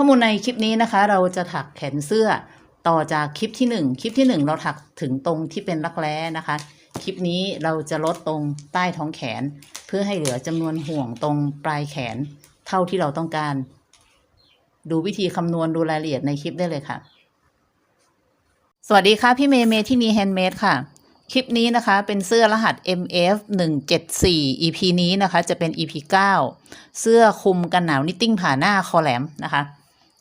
ข้อมูลในคลิปนี้นะคะ เราจะถักแขนเสื้อต่อจากคลิปที่หนึ่งคลิปที่หนึ่งเราถักถึงตรงที่เป็นรักแร้นะคะ คลิปนี้เราจะลดตรงใต้ท้องแขน เพื่อให้เหลือจำนวนห่วงตรงปลายแขน เท่าที่เราต้องการ ดูวิธีคำนวณดูรายละเอียดในคลิปได้เลยค่ะ สวัสดีค่ะ พี่เมย์เมย์ที่มีแฮนด์เมดค่ะ คลิปนี้นะคะเป็นเสื้อรหัส MF 174 EP นี้นะคะ จะเป็น EP 9 เสื้อคลุมกันหนาวนิตติ้งผ่าหน้าคอแหลมนะคะ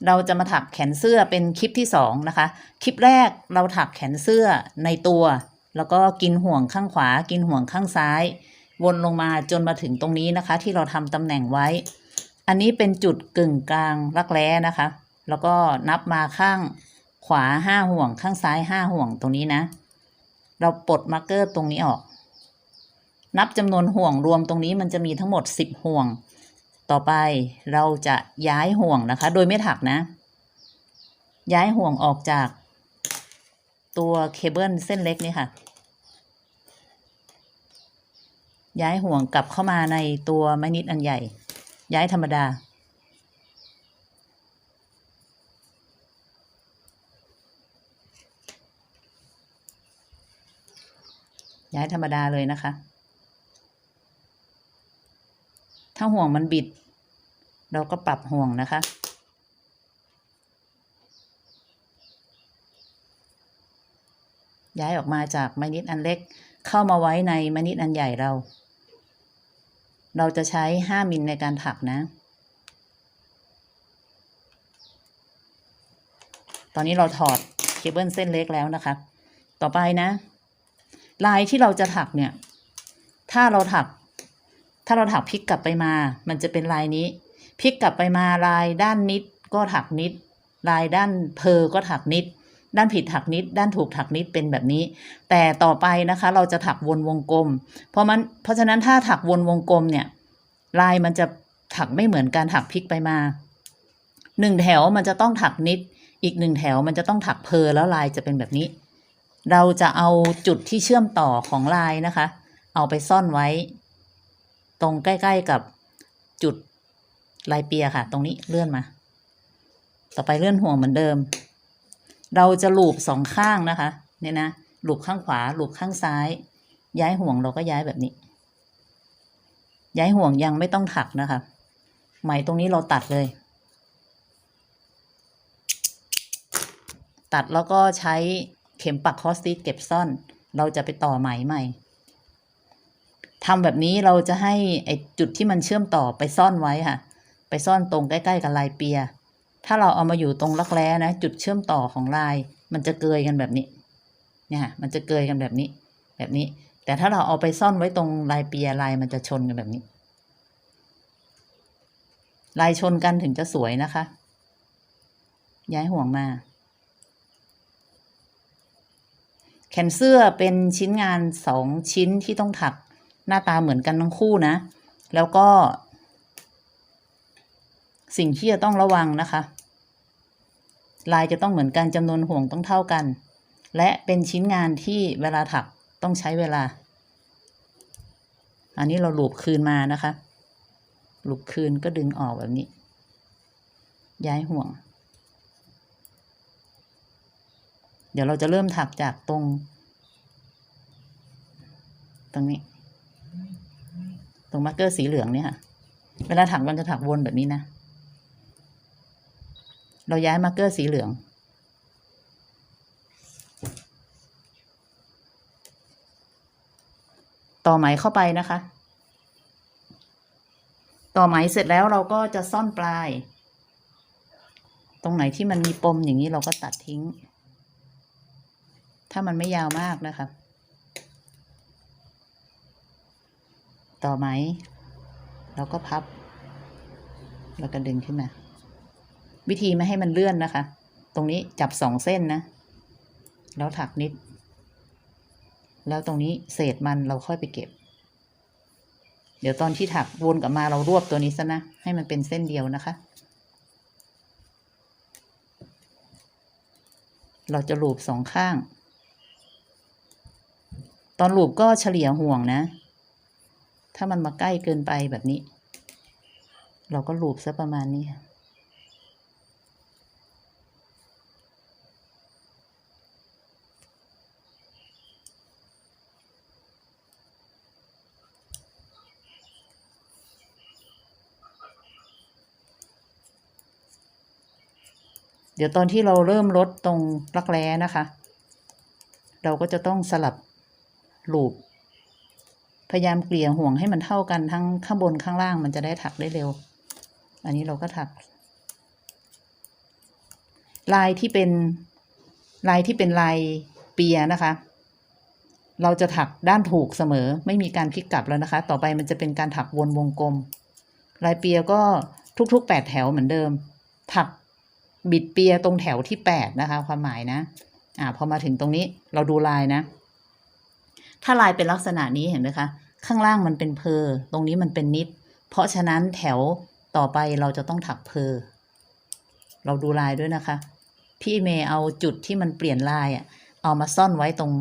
เราจะมาถักแขนเสื้อเป็นคลิปที่2นะคะ คลิปแรกเราถักแขนเสื้อในตัว แล้วก็กินห่วงข้างขวา กินห่วงข้างซ้าย วนลงมาจนมาถึงตรงนี้นะคะ ที่เราทำตำแหน่งไว้ อันนี้เป็นจุดกึ่งกลางรักแร้นะคะ แล้วก็นับมาข้างขวาห้าห่วงข้างซ้ายห้าห่วงตรงนี้นะ เราปลดมาร์กเกอร์ตรงนี้ออก นับจำนวนห่วงรวมตรงนี้มันจะมีทั้งหมดสิบห่วง ต่อไปเราจะย้ายห่วงนะคะ โดยไม่ถักนะ ย้ายห่วงออกจากตัวเคเบิลเส้นเล็กนี่ค่ะ ย้ายห่วงกลับเข้ามาในตัวไม้นิดอันใหญ่ ย้ายธรรมดา ย้ายธรรมดาเลยนะคะ ถ้าห่วงมันบิด เราก็ปรับห่วงนะคะ ย้ายออกมาจากไม้นิดอันเล็ก เข้ามาไว้ในไม้นิดอันใหญ่เรา เราจะใช้ 5 มิลในการถักนะ ตอนนี้เราถอดเคเบิลเส้นเล็กแล้วนะคะ ต่อไปนะ ลายที่เราจะถักเนี่ย ถ้าเราถัก ถ้าเราถักพลิกกลับไปมา มันจะเป็นลายนี้ พลิกกลับไปมาลายด้านนิดก็ถักนิด ลายด้านเพอก็ถักนิด ด้านผิดถักนิด ด้านถูกถักนิดเป็นแบบนี้ แต่ต่อไปนะคะเราจะถักวนวงกลม เพราะมันเพราะฉะนั้นถ้าถักวนวงกลมเนี่ย ลายมันจะถักไม่เหมือนการถักพลิกไปมาหนึ่งแถวมันจะต้องถักนิด อีกหนึ่งแถวมันจะต้องถักเพอแล้วลายจะเป็นแบบนี้ เราจะเอาจุดที่เชื่อมต่อของลายนะคะ เอาไปซ่อนไว้ ตรงใกล้ ๆกับจุด ลายเปียค่ะ ตรงนี้เลื่อนมา ต่อไปเลื่อนห่วงเหมือนเดิม เราจะลูบสองข้างนะคะ เนี่ยนะลูบข้างขวาลูบข้างซ้าย ย้ายห่วงเราก็ย้ายแบบนี้ ย้ายห่วงยังไม่ต้องถักนะคะไหมตรงนี้เราตัดเลย ตัดแล้วก็ใช้เข็มปักคอสติสเก็บซ่อน เราจะไปต่อไหมใหม่ทำแบบนี้เราจะให้ไอจุดที่มันเชื่อมต่อไปซ่อนไว้ค่ะ ไปซ่อนตรงใกล้ๆกับลายเปีย ถ้าเราเอามาอยู่ตรงรักแร้นะ จุดเชื่อมต่อของลาย มันจะเกยกันแบบนี้เนี่ยค่ะมันจะเกยกันแบบนี้ แบบนี้ แต่ถ้าเราเอาไปซ่อนไว้ตรงลายเปียลายมันจะชนกันแบบนี้ ลายชนกันถึงจะสวยนะคะ ย้ายห่วงมา แขนเสื้อเป็นชิ้นงานสองชิ้นที่ต้องถักหน้าตาเหมือนกันทั้งคู่นะ แล้วก็ สิ่งที่จะต้องระวังนะคะ ลายจะต้องเหมือนกันจำนวนห่วงต้องเท่ากัน และเป็นชิ้นงานที่เวลาถักต้องใช้เวลา อันนี้เราหลูบคืนมานะคะ หลูบคืนก็ดึงออกแบบนี้ ย้ายห่วง เดี๋ยวเราจะเริ่มถักจากตรง ตรงนี้ ตรงมาร์กเกอร์สีเหลืองเนี่ยค่ะ เวลาถักมันจะถักวนแบบนี้นะ เราย้ายมาร์เกอร์สีเหลือง ต่อไหมเข้าไปนะคะ ต่อไหมเสร็จแล้วเราก็จะซ่อนปลาย ตรงไหนที่มันมีปมอย่างนี้เราก็ตัดทิ้ง ถ้ามันไม่ยาวมากนะคะ ต่อไหมเราก็พับ แล้วก็ดึงขึ้นมา วิธีไม่ให้มันเลื่อนนะคะ ตรงนี้จับสองเส้นนะ แล้วถักนิด แล้วตรงนี้เศษมันเราค่อยไปเก็บ เดี๋ยวตอนที่ถักวนกลับมาเรารวบตัวนี้ซะนะ ให้มันเป็นเส้นเดียวนะคะ เราจะลูบสองข้าง ตอนลูบก็เฉลี่ยห่วงนะ ถ้ามันมาใกล้เกินไปแบบนี้ เราก็ลูบซะประมาณนี้ค่ะ เดี๋ยวตอนที่เราเริ่มลดตรงรักแร้นะคะ เราก็จะต้องสลับลูปพยายามเกลี่ยห่วงให้มันเท่ากันทั้งข้างบนข้างล่างมันจะได้ถักได้เร็ว อันนี้เราก็ถัก ลายที่เป็นลายที่เป็นลายเปียนะคะ เราจะถักด้านถูกเสมอ ไม่มีการพลิกกลับแล้วนะคะ ต่อไปมันจะเป็นการถักวนวงกลม ลายเปียก็ทุกๆแปดแถวเหมือนเดิม ถัก บิดเปียตรงแถวที่แปดนะคะ ความหมายนะ อ่าพอมาถึงตรงนี้เราดูลายนะ ถ้าลายเป็นลักษณะนี้เห็นไหมคะ ข้างล่างมันเป็นเพอตรงนี้มันเป็นนิด เพราะฉะนั้นแถวต่อไปเราจะต้องถักเพอเราดูลายด้วยนะคะ พี่เมย์เอาจุดที่มันเปลี่ยนลายอะเอามาซ่อนไว้ตรง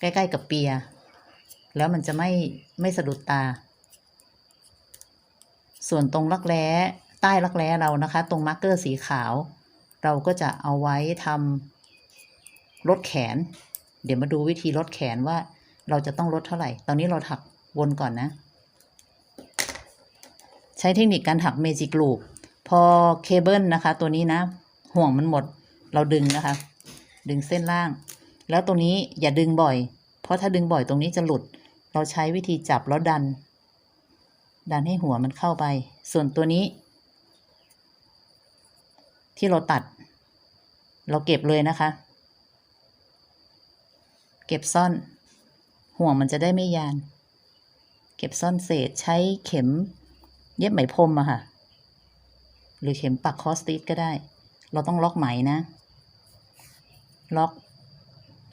ใกล้ ๆ กับเปีย แล้วมันจะไม่ไม่สะดุดตา ส่วนตรงรักแร้ใต้รักแร้เรานะคะ ตรงมาร์กเกอร์สีขาว เราก็จะเอาไว้ทำลดแขน เดี๋ยวมาดูวิธีลดแขนว่าเราจะต้องลดเท่าไหร่ ตอนนี้เราถักวนก่อนนะ ใช้เทคนิคการถักเมจิกลูปพอเคเบิลนะคะ ตัวนี้นะ ห่วงมันหมด เราดึงนะคะ ดึงเส้นล่าง แล้วตรงนี้อย่าดึงบ่อย เพราะถ้าดึงบ่อยตรงนี้จะหลุด เราใช้วิธีจับแล้วดัน ดันให้หัวมันเข้าไป ส่วนตัวนี้ ที่เราตัด เราเก็บเลยนะคะ เก็บซ่อน ห่วงมันจะได้ไม่ยาน เก็บซ่อนเศษใช้เข็มเย็บไหมพรมอะค่ะ หรือเข็มปักคอสติสก็ได้ เราต้องล็อกไหมนะ ล็อก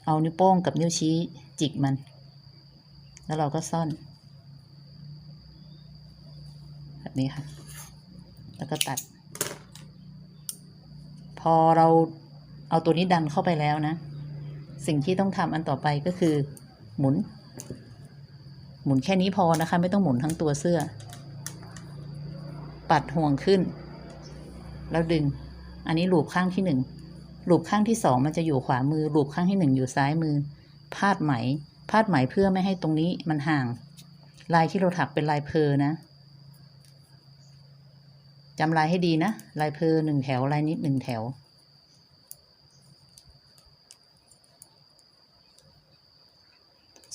เอานิ้วโป้งกับนิ้วชี้จิกมัน แล้วเราก็ซ่อน แบบนี้ค่ะ แล้วก็ตัด อเราเอาตัวนี้ดันเข้าไปแล้วนะ สิ่งที่ต้องทำอันต่อไปก็คือ หมุน หมุนแค่นี้พอนะคะ ไม่ต้องหมุนทั้งตัวเสื้อ ปัดห่วงขึ้น แล้วดึง อันนี้ลูบข้างที่หนึ่งลูบข้างที่สองมันจะอยู่ขวามือลูบข้างที่หนึ่งอยู่ซ้ายมือ พาดไหม พาดไหมเพื่อไม่ให้ตรงนี้มันห่าง ลายที่เราถักเป็นลายเพอนะ จำลายให้ดีนะ ลายเพอหนึ่งแถว ลายนิดหนึ่งแถว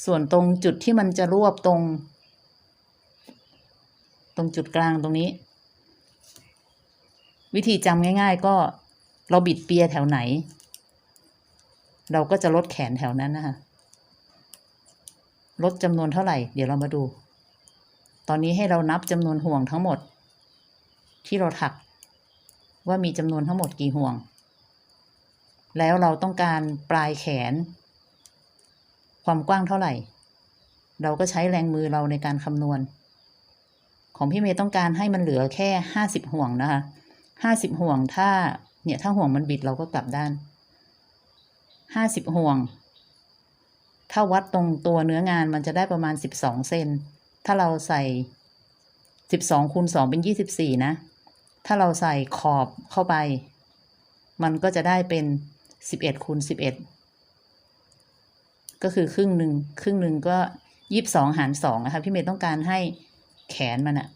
ส่วนตรงจุดที่มันจะรวบตรง ตรงจุดกลางตรงนี้ วิธีจำง่าย ๆ ก็เราบิดเปียแถวไหน เราก็จะลดแขนแถวนั้นนะคะลดจำนวนเท่าไหร่ เดี๋ยวเรามาดู ตอนนี้ให้เรานับจำนวนห่วงทั้งหมด ที่เราถักว่ามีจำนวนทั้งหมดกี่ห่วง แล้วเราต้องการปลายแขน ความกว้างเท่าไหร่ เราก็ใช้แรงมือเราในการคำนวณ ของพี่เมย์ต้องการให้มันเหลือแค่ห้าสิบห่วงนะคะห้าสิบห่วงถ้าเนี่ยถ้าห่วงมันบิดเราก็กลับด้านห้าสิบห่วง ถ้าวัดตรงตัวเนื้องานมันจะได้ประมาณสิบสองเซนถ้าเราใส่สิบสองคูณสองเป็นยี่สิบสี่นะ ถ้าเราใส่ขอบเข้าไป มันก็จะได้เป็นสิบเอ็ดคูณสิบเอ็ดก็คือครึ่งหนึ่งครึ่งหนึ่งก็ยี่สิบสองหารสองนะคะพี่เมย์ต้องการให้แขนมันอะ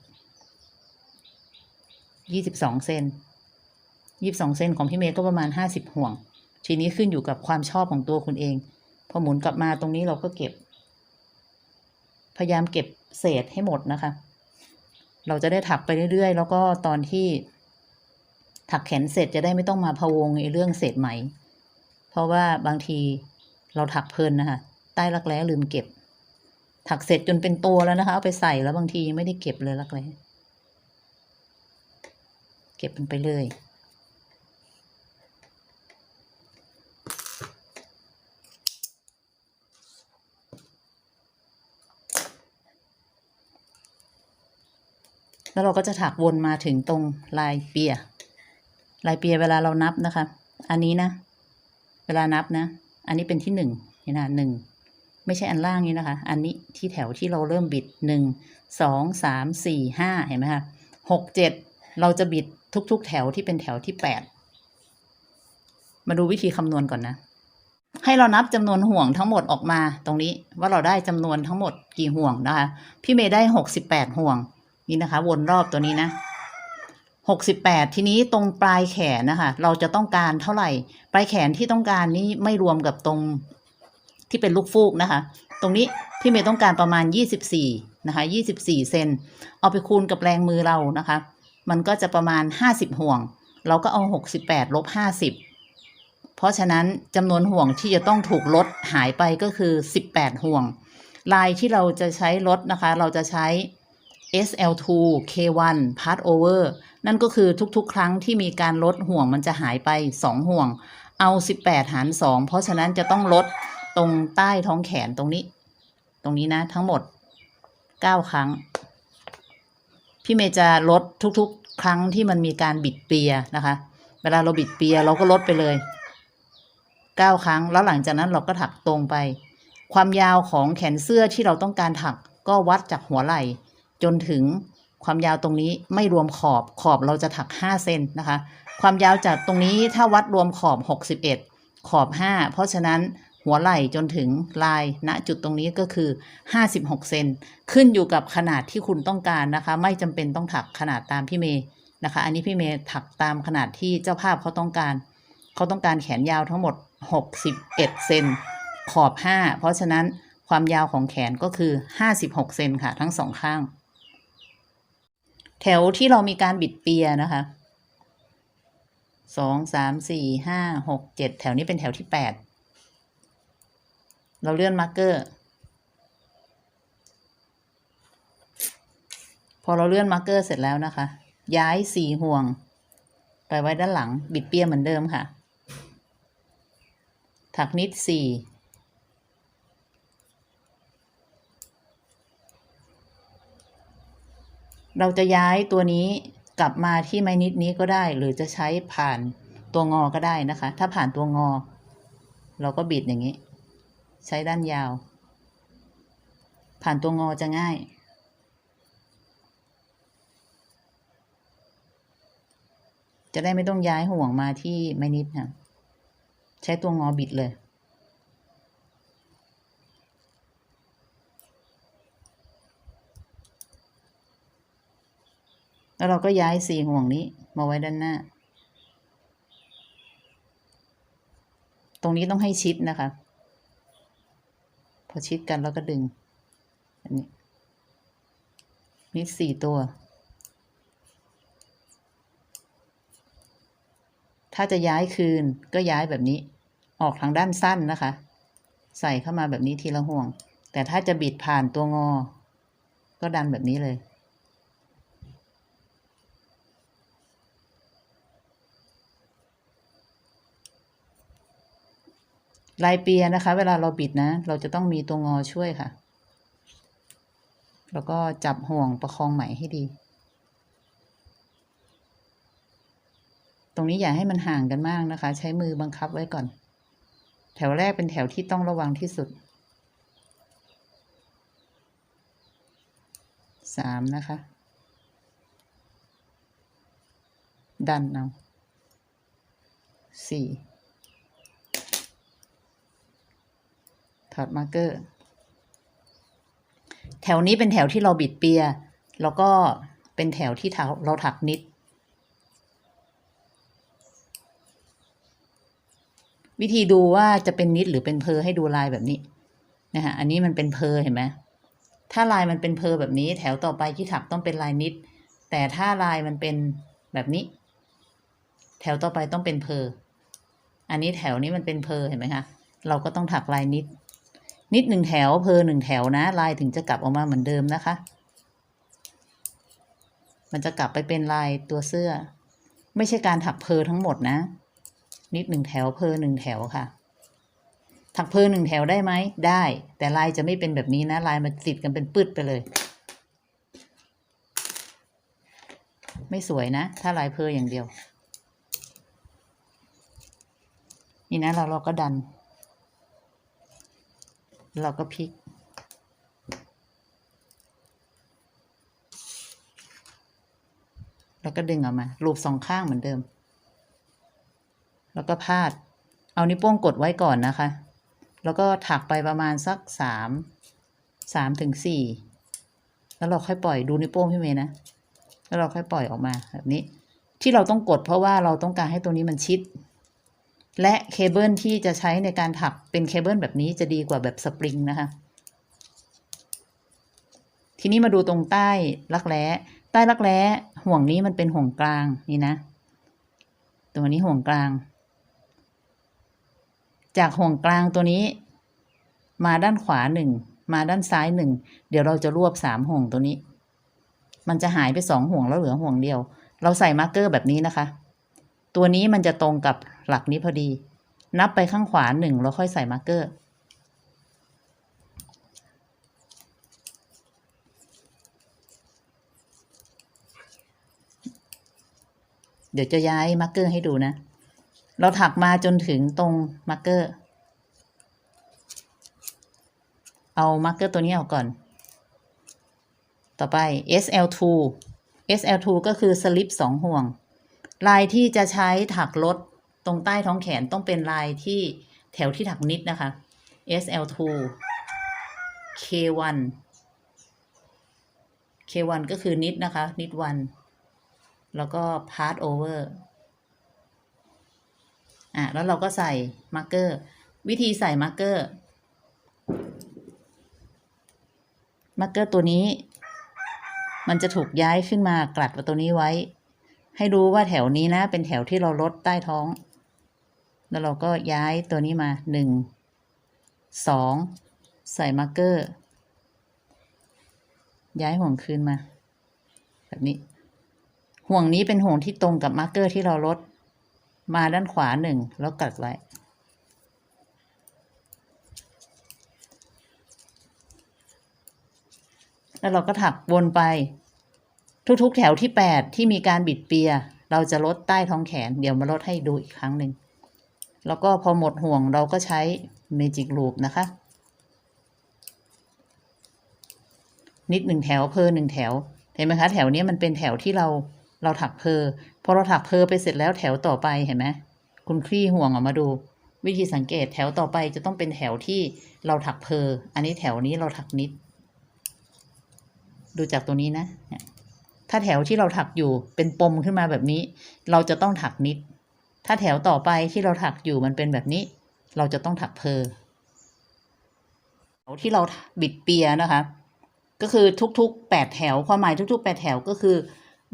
ยี่สิบสองเซนยี่สิบสองเซนของพี่เมย์ก็ประมาณห้าสิบห่วง ทีนี้ขึ้นอยู่กับความชอบของตัวคุณเอง พอหมุนกลับมาตรงนี้เราก็เก็บ พยายามเก็บเศษให้หมดนะคะ เราจะได้ถักไปเรื่อยๆ แล้วก็ตอนที่ ถักแขนเสร็จจะได้ไม่ต้องมาพะวงในเรื่องเศษไหม เพราะว่าบางทีเราถักเพลินนะคะใต้รักแร้ลืมเก็บ ถักเสร็จจนเป็นตัวแล้วนะคะ เอาไปใส่แล้วบางทียังไม่ได้เก็บเลยรักแร้เก็บมันไปเลย แล้วเราก็จะถักวนมาถึงตรงลายเปียลายเปียเวลาเรานับนะคะ อันนี้นะ เวลานับนะ อันนี้เป็นที่หนึ่งนี่นะหนึ่งไม่ใช่อันล่างนี้นะคะ อันนี้ที่แถวที่เราเริ่มบิดหนึ่งสองสามสี่ห้าเห็นไหมคะหกเจ็ดเราจะบิดทุกๆ แถวที่เป็นแถวที่แปดมาดูวิธีคำนวณก่อนนะ ให้เรานับจำนวนห่วงทั้งหมดออกมาตรงนี้ว่าเราได้จำนวนทั้งหมดกี่ห่วงนะคะ พี่เมย์ได้หกสิบแปดห่วง นี่นะคะ วนรอบตัวนี้นะหกสิบแปดทีนี้ตรงปลายแขนนะคะ เราจะต้องการเท่าไหร่ ปลายแขนที่ต้องการนี้ไม่รวมกับตรงที่เป็นลูกฟูกนะคะ ตรงนี้พี่เมย์ต้องการประมาณยี่สิบสี่นะคะยี่สิบสี่เซนเอาไปคูณกับแรงมือเรานะคะ มันก็จะประมาณห้าสิบห่วง เราก็เอาหกสิบแปดลบห้าสิบเพราะฉะนั้นจำนวนห่วงที่จะต้องถูกลดหายไปก็คือสิบแปดห่วง ลายที่เราจะใช้ลดนะคะ เราจะใช้ SL2 K1 Part Over นั่นก็คือทุกๆ ครั้งที่มีการลดห่วงมันจะหายไป 2 ห่วง เอา 18 หาร 2 เพราะฉะนั้นจะต้องลดตรงใต้ท้องแขนตรงนี้ ตรงนี้นะทั้งหมด 9 ครั้ง พี่เมย์จะลดทุกๆ ครั้งที่มันมีการบิดเปียนะคะ เวลาเราบิดเปียเราก็ลดไปเลย 9 ครั้ง แล้วหลังจากนั้นเราก็ถักตรงไป ความยาวของแขนเสื้อที่เราต้องการถักก็วัดจากหัวไหล่ จนถึงความยาวตรงนี้ไม่รวมขอบขอบเราจะถัก 5 เซนนะคะ ความยาวจากตรงนี้ถ้าวัดรวมขอบ 61 ขอบ 5 เพราะฉะนั้นหัวไหล่จนถึงลายณจุดตรงนี้ก็คือ 56 เซนขึ้นอยู่กับขนาดที่คุณต้องการนะคะ ไม่จำเป็นต้องถักขนาดตามพี่เมย์นะคะ อันนี้พี่เมย์ถักตามขนาดที่เจ้าภาพเขาต้องการ เขาต้องการแขนยาวทั้งหมด 61 เซนขอบ 5 เพราะฉะนั้นความยาวของแขนก็คือ 56 เซนค่ะทั้งสองข้าง แถวที่เรามีการบิดเปียนะคะสองสามสี่ห้าหกเจ็ดแถวนี้เป็นแถวที่แปดเราเลื่อนมาร์กเกอร์ พอเราเลื่อนมาร์กเกอร์เสร็จแล้วนะคะ ย้ายสี่ห่วง ไปไว้ด้านหลังบิดเปียเหมือนเดิมค่ะ ถักนิดสี่ เราจะย้ายตัวนี้กลับมาที่ไม้นิดนี้ก็ได้ หรือจะใช้ผ่านตัวงอก็ได้นะคะ ถ้าผ่านตัวงอ เราก็บิดอย่างนี้ ใช้ด้านยาว ผ่านตัวงอจะง่ายจะได้ไม่ต้องย้ายห่วงมาที่ไม้นิดค่ะใช้ตัวงอบิดเลย แล้วเราก็ย้ายสี่ห่วงนี้มาไว้ด้านหน้า ตรงนี้ต้องให้ชิดนะคะ พอชิดกันแล้วก็ดึง อันนี้นี่สี่ตัว ถ้าจะย้ายคืนก็ย้ายแบบนี้ ออกทางด้านสั้นนะคะ ใส่เข้ามาแบบนี้ทีละห่วง แต่ถ้าจะบิดผ่านตัวงอ ก็ดันแบบนี้เลย ลายเปียนะคะ เวลาเราบิดนะ เราจะต้องมีตัวงอช่วยค่ะ แล้วก็จับห่วงประคองไหมให้ดี ตรงนี้อย่าให้มันห่างกันมากนะคะ ใช้มือบังคับไว้ก่อน แถวแรกเป็นแถวที่ต้องระวังที่สุดสามนะคะ ดันเอาสี่ ถอดมาร์เกอร์ แถวนี้เป็นแถวที่เราบิดเปีย แล้วก็เป็นแถวที่เราถักนิด วิธีดูว่าจะเป็นนิดหรือเป็นเพอให้ดูลายแบบนี้นะคะอันนี้มันเป็นเพอเห็นไหมถ้าลายมันเป็นเพอแบบนี้ แถวต่อไปที่ถักต้องเป็นลายนิด แต่ถ้าลายมันเป็นแบบนี้ แถวต่อไปต้องเป็นเพออันนี้แถวนี้มันเป็นเพอเห็นไหมคะเราก็ต้องถักลายนิด นิดหนึ่งแถวเพอหนึ่งแถวนะ ลายถึงจะกลับออกมาเหมือนเดิมนะคะ มันจะกลับไปเป็นลายตัวเสื้อ ไม่ใช่การถักเพอทั้งหมดนะ นิดหนึ่งแถวเพอหนึ่งแถวค่ะ ถักเพอหนึ่งแถวได้ไหมได้ แต่ลายจะไม่เป็นแบบนี้นะ ลายมันติดกันเป็นปืดไปเลย ไม่สวยนะ ถ้าลายเพออย่างเดียว นี่นะเราเราก็ดัน เราก็พลิก แล้วก็ดึงออกมารูปสองข้างเหมือนเดิม แล้วก็พาด เอานิ้วโป้งกดไว้ก่อนนะคะ แล้วก็ถักไปประมาณสักสามสามถึงสี่แล้วเราค่อยปล่อยดูนิ้วโป้งพี่เมย์นะ แล้วเราค่อยปล่อยออกมาแบบนี้ ที่เราต้องกดเพราะว่าเราต้องการให้ตัวนี้มันชิด และเคเบิลที่จะใช้ในการถักเป็นเคเบิลแบบนี้จะดีกว่าแบบสปริงนะคะ ทีนี้มาดูตรงใต้รักแร้ใต้รักแร้ห่วงนี้มันเป็นห่วงกลางนี่นะ ตัวนี้ห่วงกลาง จากห่วงกลางตัวนี้ มาด้านขวาหนึ่งมาด้านซ้ายหนึ่งเดี๋ยวเราจะรวบสามห่วงตัวนี้ มันจะหายไปสองห่วงแล้วเหลือห่วงเดียว เราใส่มาร์กเกอร์แบบนี้นะคะ ตัวนี้มันจะตรงกับ หลักนี้พอดี นับไปข้างขวาหนึ่งแล้วค่อยใส่มาร์กเกอร์ เดี๋ยวจะย้ายมาร์กเกอร์ให้ดูนะ เราถักมาจนถึงตรงมาร์กเกอร์ เอามาร์กเกอร์ตัวนี้ออกก่อน ต่อไป SL2 SL2 ก็คือสลิปสองห่วง ลายที่จะใช้ถักลด ตรงใต้ท้องแขนต้องเป็นลายที่แถวที่ถักนิดนะคะ SL2 K1 K1 ก็คือนิดนะคะ นิดวันแล้วก็ part over อะ แล้วเราก็ใส่มาร์กเกอร์ วิธีใส่มาร์กเกอร์ มาร์กเกอร์ตัวนี้ มันจะถูกย้ายขึ้นมากลัดตัวนี้ไว้ ให้รู้ว่าแถวนี้นะ เป็นแถวที่เราลดใต้ท้อง แล้วเราก็ย้ายตัวนี้มาหนึ่งสองใส่มาร์กเกอร์ ย้ายห่วงคืนมา แบบนี้ ห่วงนี้เป็นห่วงที่ตรงกับมาร์กเกอร์ที่เราลด มาด้านขวาหนึ่งแล้วกัดไว้ แล้วเราก็ถักวนไป ทุกๆ แถวที่แปดที่มีการบิดเปีย เราจะลดใต้ท้องแขน เดี๋ยวมาลดให้ดูอีกครั้งหนึ่ง แล้วก็พอหมดห่วงเราก็ใช้เมจิกลูปนะคะ นิดหนึ่งแถวเพอหนึ่งแถว เห็นไหมคะ แถวนี้มันเป็นแถวที่เราเราถักเพอพอเราถักเพอไปเสร็จแล้วแถวต่อไปเห็นไหมคุณคลี่ห่วงออกมาดู วิธีสังเกตแถวต่อไปจะต้องเป็นแถวที่เราถักเพออันนี้แถวนี้เราถักนิด ดูจากตัวนี้นะถ้าแถวที่เราถักอยู่เป็นปมขึ้นมาแบบนี้ เราจะต้องถักนิด ถ้าแถวต่อไปที่เราถักอยู่มันเป็นแบบนี้ เราจะต้องถักเพอแถวที่เราบิดเปียนะคะ ก็คือทุกๆแปดแถวความหมายทุกๆแปดแถวก็คือ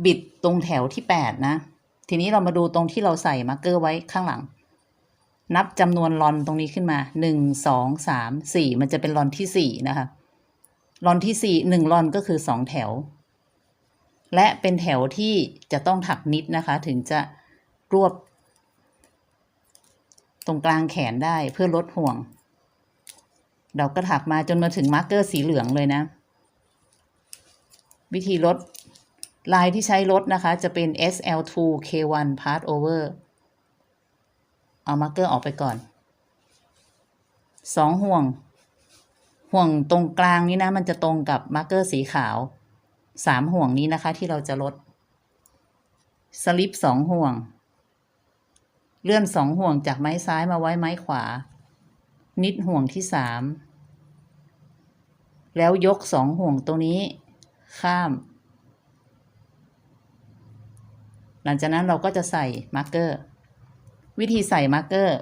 บิดตรงแถวที่แปดนะ ทีนี้เรามาดูตรงที่เราใส่มาร์กเกอร์ไว้ข้างหลัง นับจำนวนลอนตรงนี้ขึ้นมาหนึ่งสองสามสี่มันจะเป็นลอนที่สี่นะคะลอนที่สี่หนึ่งลอนก็คือสองแถว และเป็นแถวที่จะต้องถักนิดนะคะ ถึงจะรวบ ตรงกลางแขนได้เพื่อลดห่วง เราก็ถักมาจนมาถึงมาร์กเกอร์สีเหลืองเลยนะ วิธีลดลายที่ใช้ลดนะคะ จะเป็น SL2 K1 part over เอามาร์กเกอร์ออกไปก่อนสองห่วง ห่วงตรงกลางนี้นะ มันจะตรงกับมาร์กเกอร์สีขาวสามห่วงนี้นะคะ ที่เราจะลดสลิปสองห่วง เลื่อนสองห่วงจากไม้ซ้ายมาไว้ไม้ขวา นิดห่วงที่สามแล้วยกสองห่วงตรงนี้ ข้าม หลังจากนั้นเราก็จะใส่มาร์กเกอร์ วิธีใส่มาร์กเกอร์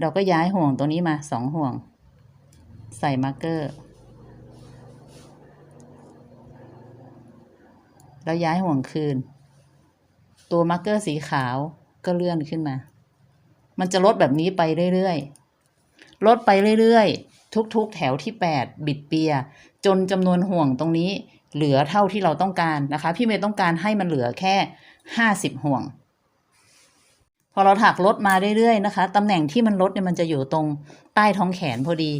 เราก็ย้ายห่วงตัวนี้มาสองห่วง ใส่มาร์กเกอร์ แล้วย้ายห่วงคืน ตัวมาร์กเกอร์สีขาว ก็เลื่อนขึ้นมา มันจะลดแบบนี้ไปเรื่อยๆ ลดไปเรื่อยๆ ทุกๆ แถวที่แปดบิดเปีย จนจำนวนห่วงตรงนี้เหลือเท่าที่เราต้องการนะคะ พี่เมย์ต้องการให้มันเหลือแค่ห้าสิบห่วง พอเราถักลดมาเรื่อยๆนะคะตำแหน่งที่มันลดเนี่ยมันจะอยู่ตรงใต้ท้องแขนพอดี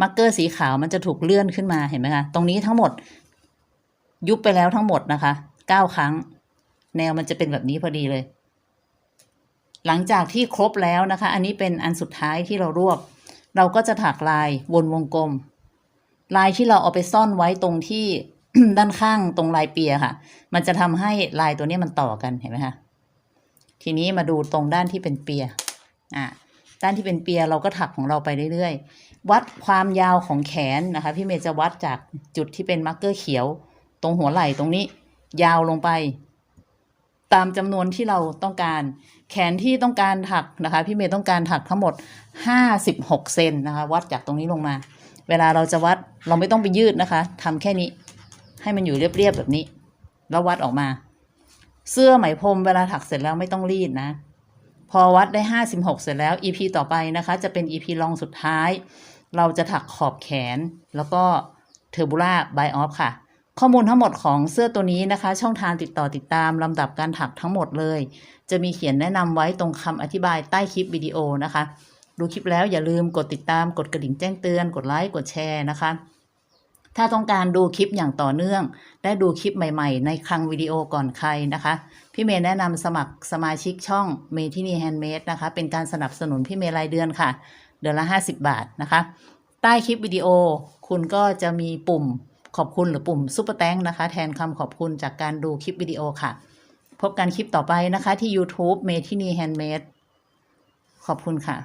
มาร์กเกอร์สีขาวมันจะถูกเลื่อนขึ้นมาเห็นไหมคะตรงนี้ทั้งหมดยุบไปแล้วทั้งหมดนะคะเก้าครั้ง แนวมันจะเป็นแบบนี้พอดีเลย หลังจากที่ครบแล้วนะคะ อันนี้เป็นอันสุดท้ายที่เรารวบ เราก็จะถักลายวนวงกลม ลายที่เราเอาไปซ่อนไว้ตรงที่ด้านข้างตรงลายเปียค่ะ มันจะทำให้ลายตัวนี้มันต่อกันเห็นไหมคะทีนี้มาดูตรงด้านที่เป็นเปียอะด้านที่เป็นเปียเราก็ถักของเราไปเรื่อยๆ วัดความยาวของแขนนะคะ พี่เมย์จะวัดจากจุดที่เป็นมาร์กเกอร์เขียว ตรงหัวไหล่ตรงนี้ ยาวลงไป ตามจำนวนที่เราต้องการ แขนที่ต้องการถักนะคะพี่เมย์ต้องการถักทั้งหมด 56 เซนนะคะ วัดจากตรงนี้ลงมา เวลาเราจะวัดเราไม่ต้องไปยืดนะคะทำแค่นี้ ให้มันอยู่เรียบๆแบบนี้ แล้ววัดออกมา เสื้อไหมพรมเวลาถักเสร็จแล้วไม่ต้องรีดนะ พอวัดได้ 56 เสร็จแล้ว EP ต่อไปนะคะ จะเป็น EP รองสุดท้าย เราจะถักขอบแขนแล้วก็เทอร์บูล่าบออฟค่ะ ข้อมูลทั้งหมดของเสื้อตัวนี้นะคะ ช่องทางติดต่อติดตามลำดับการถักทั้งหมดเลย จะมีเขียนแนะนำไว้ตรงคำอธิบายใต้คลิปวิดีโอนะคะ ดูคลิปแล้วอย่าลืมกดติดตามกดกระดิ่งแจ้งเตือน กดไลค์กดแชร์นะคะ ถ้าต้องการดูคลิปอย่างต่อเนื่องได้ดูคลิปใหม่ๆ ในคลังวิดีโอก่อนใครนะคะ พี่เมย์แนะนำสมัครสมาชิกช่องเมที่นี่แฮนด์เมดนะคะ เป็นการสนับสนุนพี่เมย์รายเดือนค่ะ เดือนละ 50 บาทนะคะ ใต้คลิปวิดีโอคุณก็จะมีปุ่ม ขอบคุณหรือปุ่มซุปเปอร์แตงนะคะ แทนคำขอบคุณจากการดูคลิปวิดีโอค่ะ พบกันคลิปต่อไปนะคะที่ YouTube เมที่นี่แฮนด์เมดขอบคุณค่ะ